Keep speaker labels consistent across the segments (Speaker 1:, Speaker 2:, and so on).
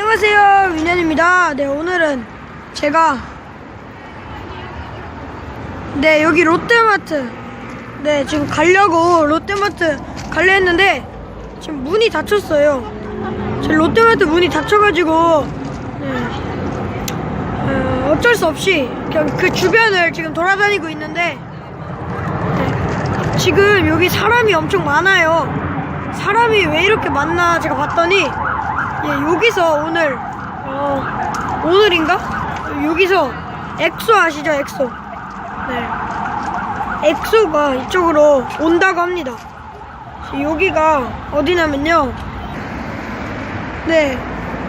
Speaker 1: 안녕하세요 윤현입니다. 네 오늘은 제가 네 여기 롯데마트. 네 지금 가려고 롯데마트 가려 했는데 지금 문이 닫혔어요. 지금 롯데마트 문이 닫혀가지고 네, 어, 어쩔 수 없이 그 주변을 지금 돌아다니고 있는데 네, 지금 여기 사람이 엄청 많아요. 사람이 왜 이렇게 많나 제가 봤더니 예, 여기서 오늘 어, 오늘인가? 여기서 엑소 아시죠? 엑소. 네. 엑소가 이쪽으로 온다고 합니다. 여기가 어디냐면요. 네.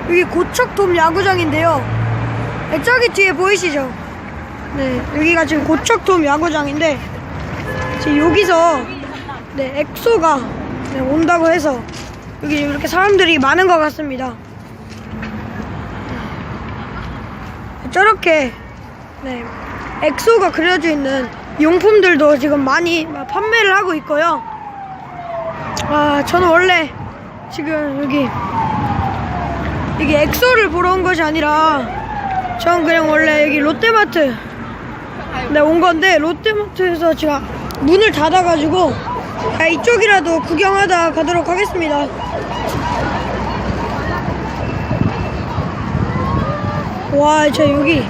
Speaker 1: 여기 고척돔 야구장인데요. 네, 저기 뒤에 보이시죠? 네. 여기가 지금 고척돔 야구장인데 지금 여기서 네, 엑소가 네, 온다고 해서 여기 이렇게 사람들이 많은 것 같습니다. 저렇게 네, 엑소가 그려져 있는 용품들도 지금 많이 판매를 하고 있고요. 아, 저는 원래 지금 여기 이게 엑소를 보러 온 것이 아니라 전 그냥 원래 여기 롯데마트 네, 온 건데 롯데마트에서 제가 문을 닫아가지고 아, 이쪽이라도 구경하다 가도록 하겠습니다. 와, 저 여기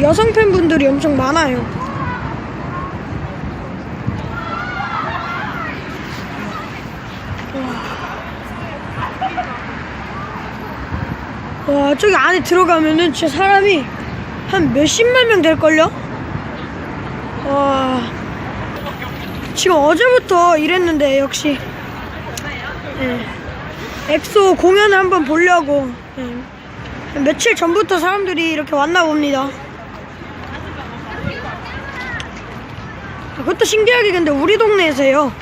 Speaker 1: 여성 팬분들이 엄청 많아요. 와. 와, 저기 안에 들어가면은 진짜 사람이 한 몇십만 명 될걸요? 와. 지금 어제부터 일했는데 역시 예. 엑소 공연을 한번 보려고 예. 며칠 전부터 사람들이 이렇게 왔나 봅니다. 그것도 신기하게 근데 우리 동네에서요.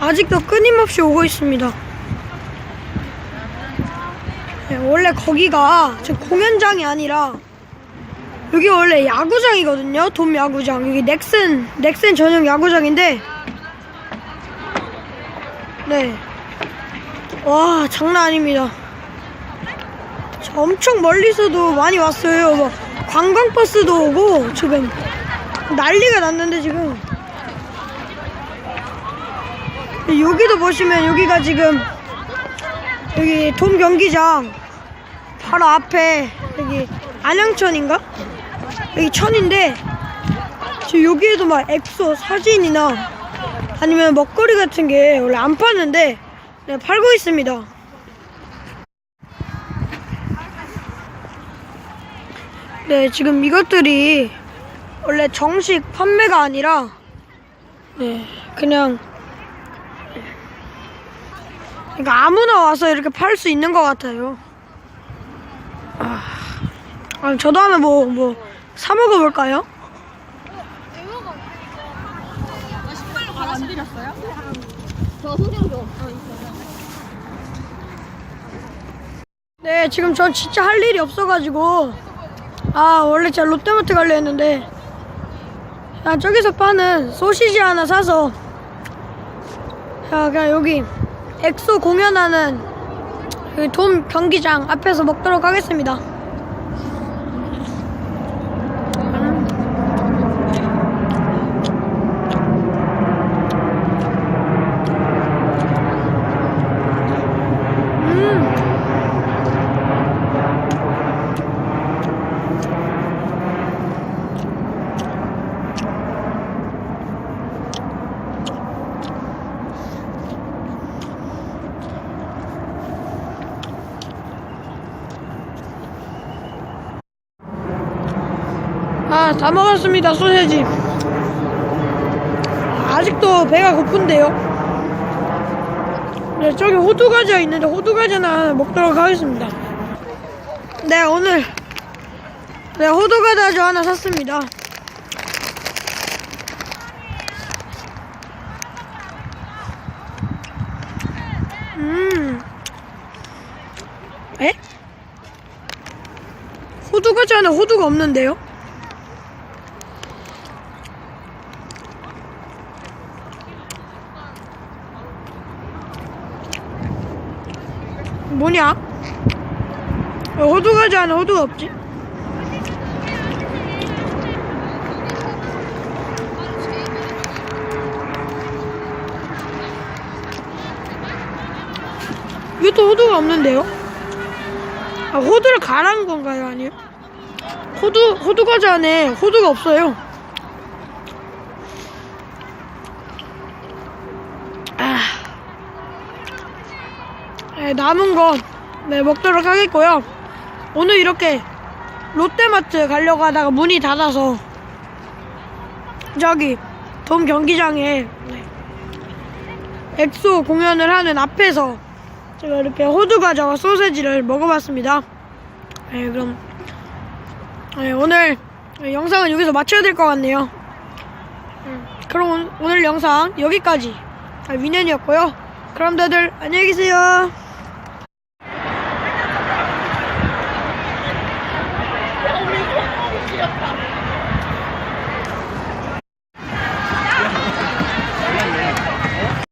Speaker 1: 아직도 끊임없이 오고 있습니다. 예, 원래 거기가 지금 공연장이 아니라 여기 원래 야구장이거든요. 돔 야구장. 여기 넥슨, 넥슨 전용 야구장인데. 네. 와, 장난 아닙니다. 저 엄청 멀리서도 많이 왔어요. 막 관광버스도 오고, 지금. 난리가 났는데, 지금. 여기도 보시면 여기가 지금, 여기 돔 경기장 바로 앞에, 여기 안양천인가? 여기 천인데 지금 여기에도 막 엑소 사진이나 아니면 먹거리 같은 게 원래 안 파는데 네, 팔고 있습니다. 네, 지금 이것들이 원래 정식 판매가 아니라 네, 그냥 그러니까 아무나 와서 이렇게 팔 수 있는 것 같아요. 아, 아, 저도 하면 뭐, 뭐, 사 먹어볼까요?
Speaker 2: 저.
Speaker 1: 네, 지금 전 진짜 할 일이 없어가지고, 아, 원래 제가 롯데마트 가려 했는데, 야, 저기서 파는 소시지 하나 사서, 야, 그냥 여기, 엑소 공연하는, 여기 돔 경기장 앞에서 먹도록 하겠습니다. 음. 아, 다 먹었습니다, 소세지. 아직도 배가 고픈데요? 네, 저기 호두과자 있는데 호두과자나 먹도록 하겠습니다. 네, 오늘 네, 호두과자 하나 샀습니다. 음. 에? 호두과자 안에 호두가 없는데요? 뭐냐? 왜 호두 과자 안에 호두가 없지? 이것도 호두가 없는데요? 아, 호두를 갈아한 건가요? 아니요? 호두, 호두 과자 안에 호두가 없어요. 남은 거 네, 먹도록 하겠고요. 오늘 이렇게 롯데마트 가려고 하다가 문이 닫아서 저기 동 경기장에 네, 엑소 공연을 하는 앞에서 제가 이렇게 호두 과자와 소세지를 먹어봤습니다. 네, 그럼 네, 오늘 영상은 여기서 마쳐야 될 것 같네요. 음, 그럼 오- 오늘 영상 여기까지 아, 위넨이었고요. 그럼 다들 안녕히 계세요.